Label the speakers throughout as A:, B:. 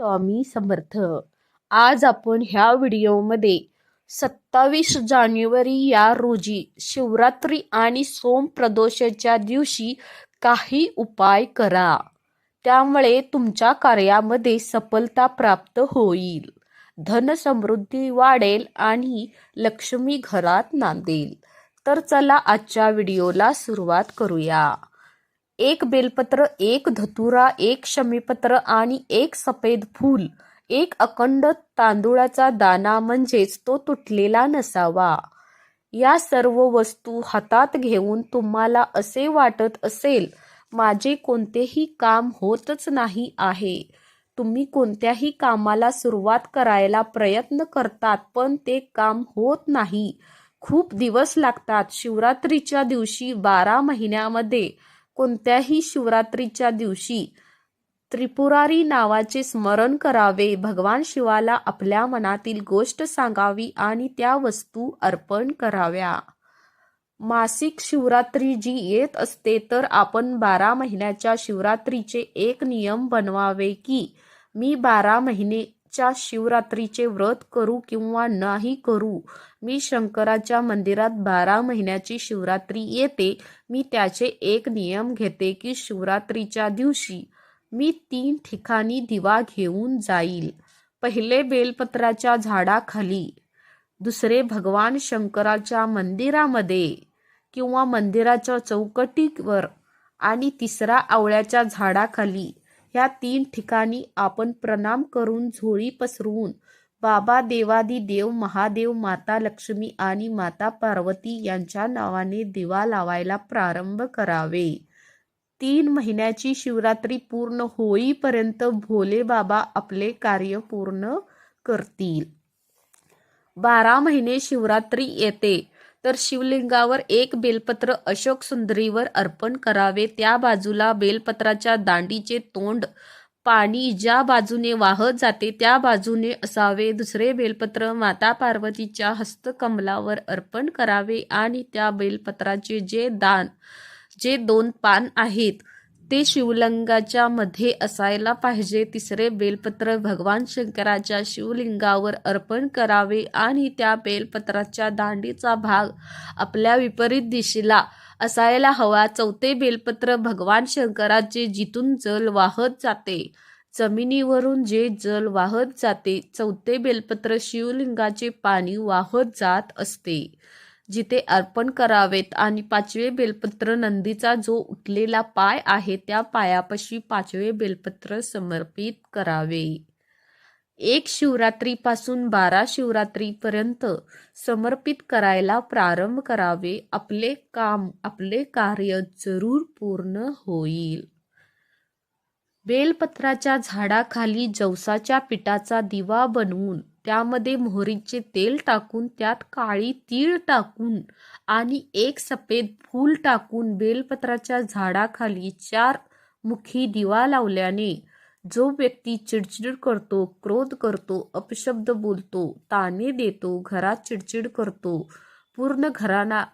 A: स्वामी समर्थ. आज आपण ह्या व्हिडिओमध्ये सत्तावीस जानेवारी या रोजी शिवरात्री आणि सोम प्रदोषाच्या दिवशी काही उपाय करा. त्यामुळे तुमच्या कार्यामध्ये सफलता प्राप्त होईल. धन समृद्धी वाढेल आणि लक्ष्मी घरात नांदेल. तर चला आजच्या व्हिडिओला सुरुवात करूया. एक बेलपत्र एक धतुरा एक शमीपत्र आणि एक सफेद फूल. एक अखंड तांदूळाचा दाना म्हणजेच तो तुटलेला नसावा. या सर्व वस्तू हातात घेऊन तुम्हाला असे वाटत असेल माझे कोणतेही काम होतच नाही आहे. तुम्ही कोणत्याही कामाला सुरुवात करायला प्रयत्न करतात पण ते काम होत नाही. खूप दिवस लागतात शिवरात्रीच्या दिवशी बारा महिन्यामध्ये. कोणत्याही शिवरात्रीच्या दिवशी त्रिपुरारी नावाचे स्मरण करावे. भगवान शिवाला आपल्या मनातील गोष्ट सांगावी आणि त्या वस्तू अर्पण कराव्या. मासिक शिवरात्री जी येत असते तर आपण बारा महिन्याच्या शिवरात्रीचे एक नियम बनवावे की मी बारा महिने महिनेच्या शिवरात्रीचे व्रत करू किंवा नाही करू? मी शंकराच्या मंदिरात बारा महिन्याची शिवरात्री येते. मी त्याचे एक नियम घेते की शिवरात्रीच्या दिवशी मी तीन ठिकाणी दिवा घेऊन जाईल. पहिले बेलपत्राच्या झाडाखाली दुसरे भगवान शंकराच्या मंदिरामध्ये किंवा मंदिराच्या चौकटीवर आणि तिसरा आवळ्याच्या झाडाखाली. ह्या तीन ठिकाणी आपण प्रणाम करून झोळी पसरवून बाबा देवादी देव महादेव माता लक्ष्मी आणि माता पार्वती यांच्या नावाने दिवा लावायला प्रारंभ करावे. तीन महिन्याची शिवरात्री पूर्ण होईपर्यंत भोले बाबा आपले कार्य पूर्ण करतील. बारा महिने शिवरात्री येते. तर शिवलिंगावर एक बेलपत्र अशोक सुंदरीवर अर्पण करावे. त्या बाजूला बेलपत्राच्या दांडीचे तोंड पाणी ज्या बाजूने वाहत जाते त्या बाजूने असावे. दुसरे बेलपत्र माता पार्वतीच्या हस्तकमलावर अर्पण करावे आणि त्या बेलपत्राचे जे दान जे दोन पान आहेत ते शिवलिंगाच्या मध्ये असायला पाहिजे. तिसरे बेलपत्र भगवान शंकराच्या शिवलिंगावर अर्पण करावे आणि त्या बेलपत्राच्या दांडीचा भाग आपल्या विपरीत दिशेला असायला हवा. चौथे बेलपत्र भगवान शंकराचे जिथून जल वाहत जाते जमिनीवरून जे जल वाहत जाते चौथे बेलपत्र शिवलिंगाचे पाणी वाहत जात असते. जिथे अर्पण करावेत आणि पाचवे बेलपत्र नंदीचा जो उठलेला पाय आहे त्या पायापाशी पाचवे बेलपत्र समर्पित करावे. एक शिवरात्रीपासून बारा शिवरात्रीपर्यंत समर्पित करायला प्रारंभ करावे. आपले काम आपले कार्य जरूर पूर्ण होईल. बेलपत्राच्या झाडाखाली जवसाच्या पिठाचा दिवा बनवून त्यामध्ये मोहरीचे तेल टाकून त्यात काळी तीळ टाकून आणि एक सफेद फूल टाकून बेलपत्राच्या झाडाखाली चार मुखी दिवा लावल्याने जो व्यक्ती चिडचिड करतो क्रोध करतो अपशब्द बोलतो ताने देतो घरात चिडचिड करतो पूर्ण घराना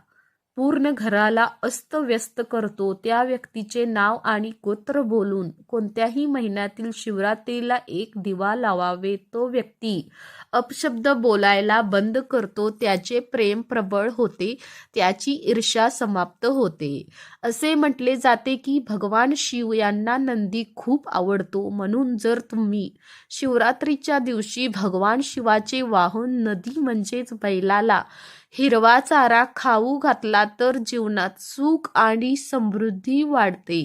A: पूर्ण घराला अस्तव्यस्त करतो. त्या व्यक्तीचे नाव आणि गोत्र बोलून कोणत्याही महिन्यातील शिवरात्रीला एक दिवा लावावे तो व्यक्ती अपशब्द बोलायला बंद करतो. त्याचे प्रेम प्रबळ होते. त्याची ईर्षा समाप्त होते. असे म्हटले जाते की भगवान शिव यांना नंदी खूप आवडतो. म्हणून जर तुम्ही शिवरात्रीच्या दिवशी भगवान शिवाचे वाहन नदी म्हणजेच बैलाला हिरवा चारा खाऊ घातला तर जीवनात सुख आणि समृद्धी वाढते.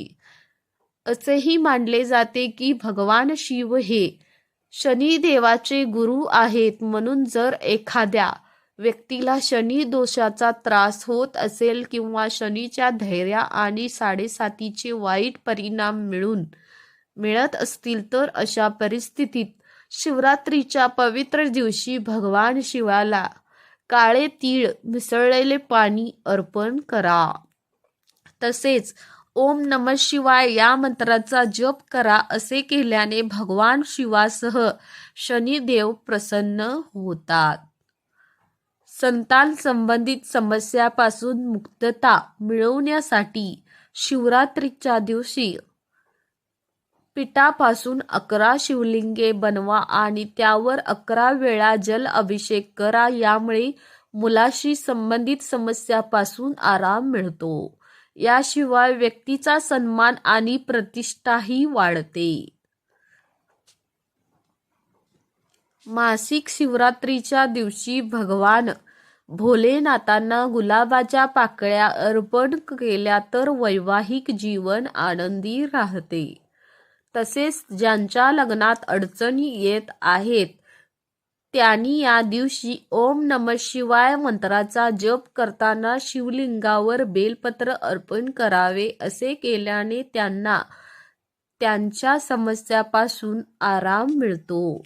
A: असेही मानले जाते की भगवान शिव हे शनिदेवाचे गुरु आहेत म्हणून जर एखाद्या व्यक्तीला शनी दोषाचा त्रास होत असेल किंवा शनीच्या धैर्या आणि साडेसातीचे वाईट परिणाम मिळून मिळत असतील तर अशा परिस्थितीत शिवरात्रीच्या पवित्र दिवशी भगवान शिवाला काळे तीळ मिसळलेले पाणी अर्पण करा. तसेच ओम नम शिवाय या मंत्राचा जप करा असे केल्याने भगवान शिवासह शनिदेव प्रसन्न होतात. संतान संबंधित समस्यापासून मुक्तता मिळवण्यासाठी शिवरात्रीच्या दिवशी पिठापासून अकरा शिवलिंगे बनवा आणि त्यावर अकरा वेळा जल अभिषेक करा यामुळे मुलाशी संबंधित समस्यापासून आराम मिळतो. याशिवाय व्यक्तीचा सन्मान आणि प्रतिष्ठाही वाढते. मासिक शिवरात्रीच्या दिवशी भगवान भोलेनाथांना गुलाबाच्या पाकळ्या अर्पण केल्या तर वैवाहिक जीवन आनंदी राहते. तसेच ज्यांच्या लग्नात अडचणी येत आहेत त्यांनी या दिवशी ओम नम शिवाय मंत्राचा जप करताना शिवलिंगावर बेलपत्र अर्पण करावे असे केल्याने त्यांना त्यांच्या समस्यापासून आराम मिळतो.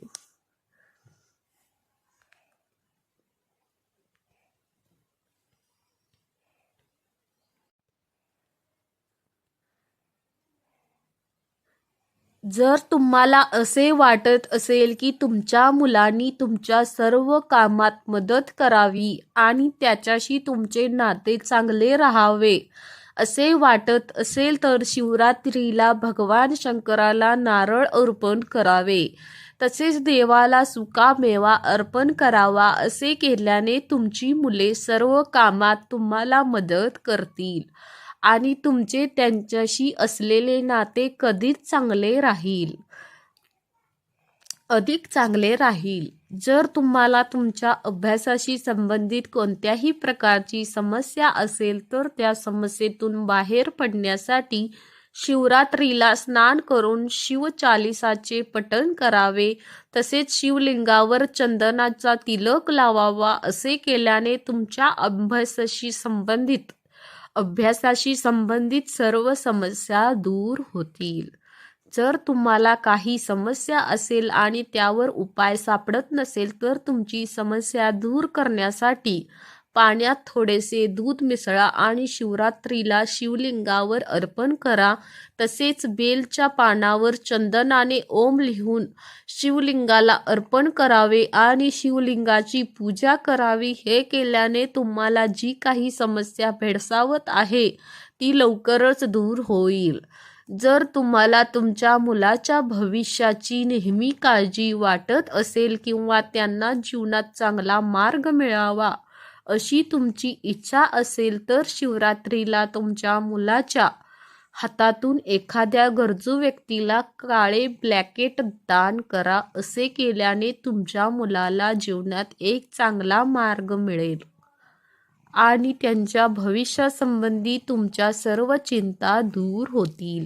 A: जर तुम्हाला असे वाटत असेल की तुमच्या मुलांनी तुमच्या सर्व कामात मदत करावी आणि त्याच्याशी तुमचे नाते चांगले राहावे असे वाटत असेल तर शिवरात्रीला भगवान शंकराला नारळ अर्पण करावे. तसेच देवाला सुका मेवा अर्पण करावा असे केल्याने तुमची मुले सर्व कामात तुम्हाला मदत करतील. आणि तुमचे त्यांच्याशी असलेले नाते कधीच चांगले राहील. अधिक चांगले राहील. जर तुम्हाला तुमच्या अभ्यासाशी संबंधित कोणत्याही प्रकारची समस्या असेल तर त्या समस्येतून बाहेर पडण्यासाठी शिवरात्रीला स्नान करून शिवचालिसाचे पठण करावे. तसेच शिवलिंगावर चंदनाचा तिलक लावावा असे केल्याने तुमच्या अभ्यासाशी संबंधित अभ्यासाशी संबंधित सर्व समस्या दूर होतील. जर तुम्हाला काही समस्या असेल आणि त्यावर उपाय सापडत नसेल तर तुमची समस्या दूर करण्यासाठी पाण्यात थोडेसे दूध मिसळा आणि शिवरात्रीला शिवलिंगावर अर्पण करा. तसेच बेलच्या पानावर चंदनाने ओम लिहून शिवलिंगाला अर्पण करावे आणि शिवलिंगाची पूजा करावी. हे केल्याने तुम्हाला जी काही समस्या भेडसावत आहे ती लवकरच दूर होईल. जर तुम्हाला तुमच्या मुलाच्या भविष्याची नेहमी काळजी वाटत असेल किंवा त्यांना जीवनात चांगला मार्ग मिळावा अशी तुमची इच्छा असेल तर शिवरात्रीला तुमच्या मुलाच्या हातातून एखाद्या गरजू व्यक्तीला काळे ब्लॅकेट दान करा असे केल्याने तुमच्या मुलाला जीवनात एक चांगला मार्ग मिळेल. आणि त्यांच्या भविष्यासंबंधी तुमच्या सर्व चिंता दूर होतील.